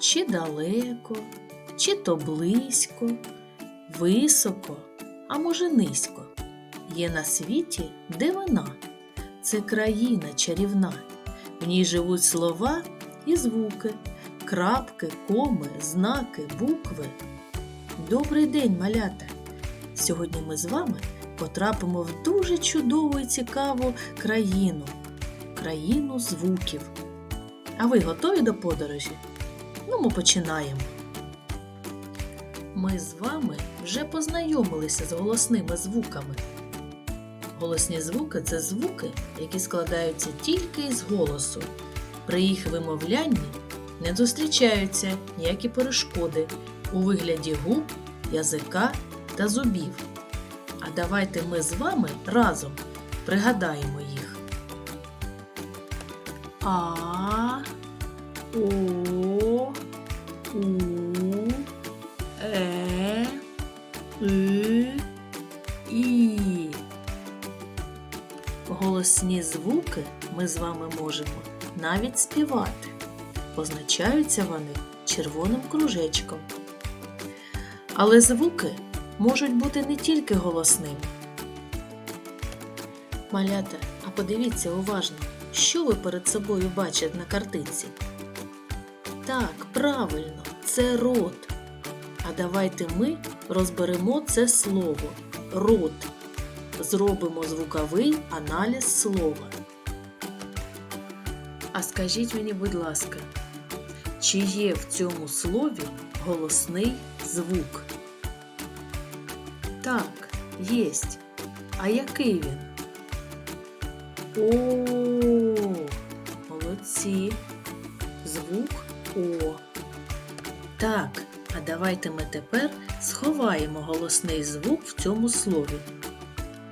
чи далеко, чи то близько, високо, а може низько. Є на світі дивина. Це країна чарівна. В ній живуть слова і звуки, крапки, коми, знаки, букви. Добрий день, малята! Сьогодні ми з вами потрапимо в дуже чудову і цікаву країну країну звуків. А ви готові до подорожі? Ну, ми починаємо. Ми з вами вже познайомилися з голосними звуками. Голосні звуки це звуки, які складаються тільки із голосу. При їх вимовлянні не зустрічаються ніякі перешкоди у вигляді губ, язика та зубів. А давайте ми з вами разом пригадаємо їх. А, О, У, Е, И, І. Голосні звуки ми з вами можемо навіть співати. Позначаються вони червоним кружечком. Але звуки можуть бути не тільки голосними. Малята, а подивіться уважно, що ви перед собою бачите на картинці? Так, правильно, це рот. А давайте ми розберемо це слово рот. Зробимо звуковий аналіз слова. А скажіть мені, будь ласка, чи є в цьому слові голосний звук? Так, єсть. А який він? О, О. Так, а давайте ми тепер сховаємо голосний звук в цьому слові.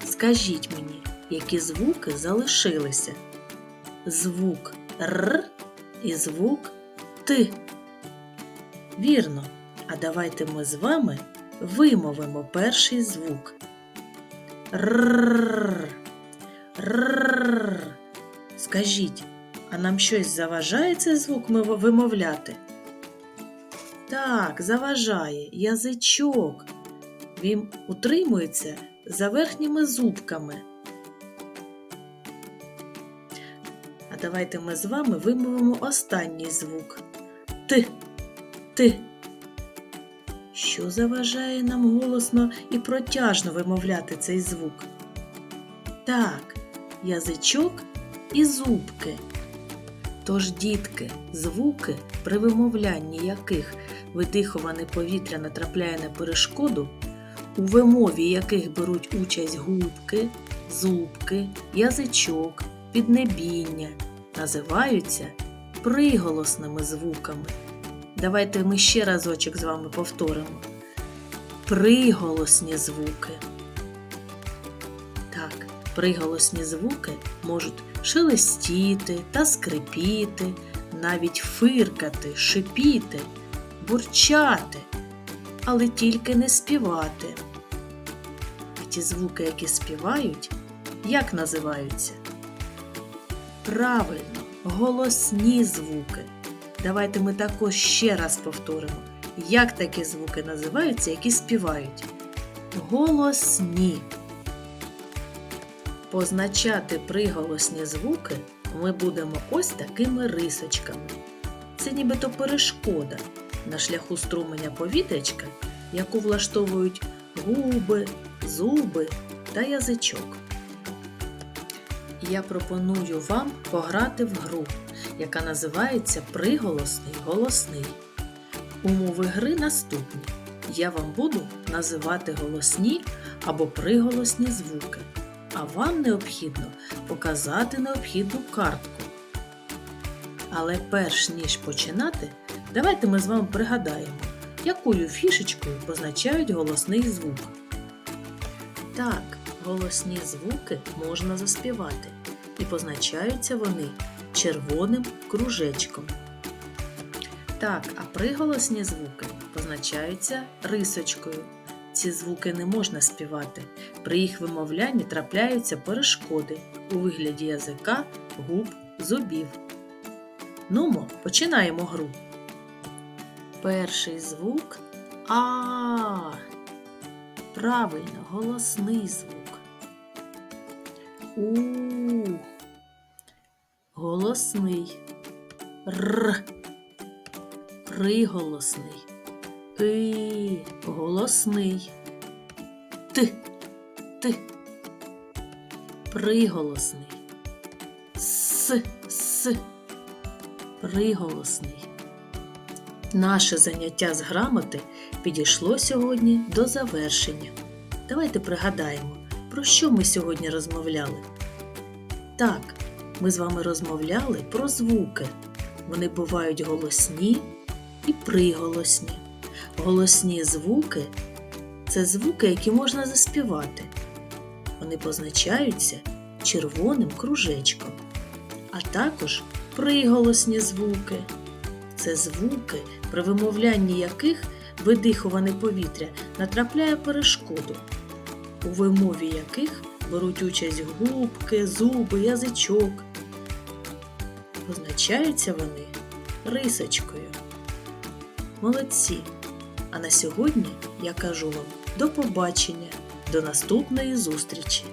Скажіть мені, які звуки залишилися? Звук Р і звук Т. Вірно. А давайте ми з вами вимовимо перший звук. Р. Скажіть, а нам щось заважає цей звук вимовляти? Так, заважає язичок. Він утримується за верхніми зубками. А давайте ми з вами вимовимо останній звук. Т. Т. Що заважає нам голосно і протяжно вимовляти цей звук? Так, язичок і зубки. Тож, дітки, звуки, при вимовлянні яких видиховане повітря натрапляє на перешкоду, у вимові яких беруть участь губки, зубки, язичок, піднебіння, називаються приголосними звуками. Давайте ми ще разочок з вами повторимо. Приголосні звуки. Так, приголосні звуки можуть шелестіти та скрипіти, навіть фиркати, шипіти, бурчати, але тільки не співати. А ті звуки, які співають, як називаються? Правильно, голосні звуки. Давайте ми також ще раз повторимо, як такі звуки називаються, які співають. Голосні. Позначати приголосні звуки ми будемо ось такими рисочками. Це нібито перешкода на шляху струменя повітрячка, яку влаштовують губи, зуби та язичок. Я пропоную вам пограти в гру, яка називається Приголосний голосний. Умови гри наступні. Я вам буду називати голосні або приголосні звуки а вам необхідно показати необхідну картку. Але перш ніж починати, давайте ми з вами пригадаємо, якою фішечкою позначають голосний звук. Так, голосні звуки можна заспівати, і позначаються вони червоним кружечком. Так, а приголосні звуки позначаються рисочкою. Ці звуки не можна співати. При їх вимовлянні трапляються перешкоди у вигляді язика, губ, зубів. Нумо, починаємо гру. Перший звук А. Правильно, голосний звук. У. Голосний. Р. Приголосний. И. Голосний. Т. Т. Приголосний. С. С. Приголосний. Наше заняття з грамоти підійшло сьогодні до завершення. Давайте пригадаємо, про що ми сьогодні розмовляли. Так, ми з вами розмовляли про звуки. Вони бувають голосні і приголосні. Голосні звуки це звуки, які можна заспівати. Вони позначаються червоним кружечком, а також приголосні звуки. Це звуки, при вимовлянні яких видихуване повітря натрапляє перешкоду, у вимові яких беруть участь губки, зуби, язичок. Позначаються вони рисочкою. Молодці! А на сьогодні я кажу вам до побачення, до наступної зустрічі!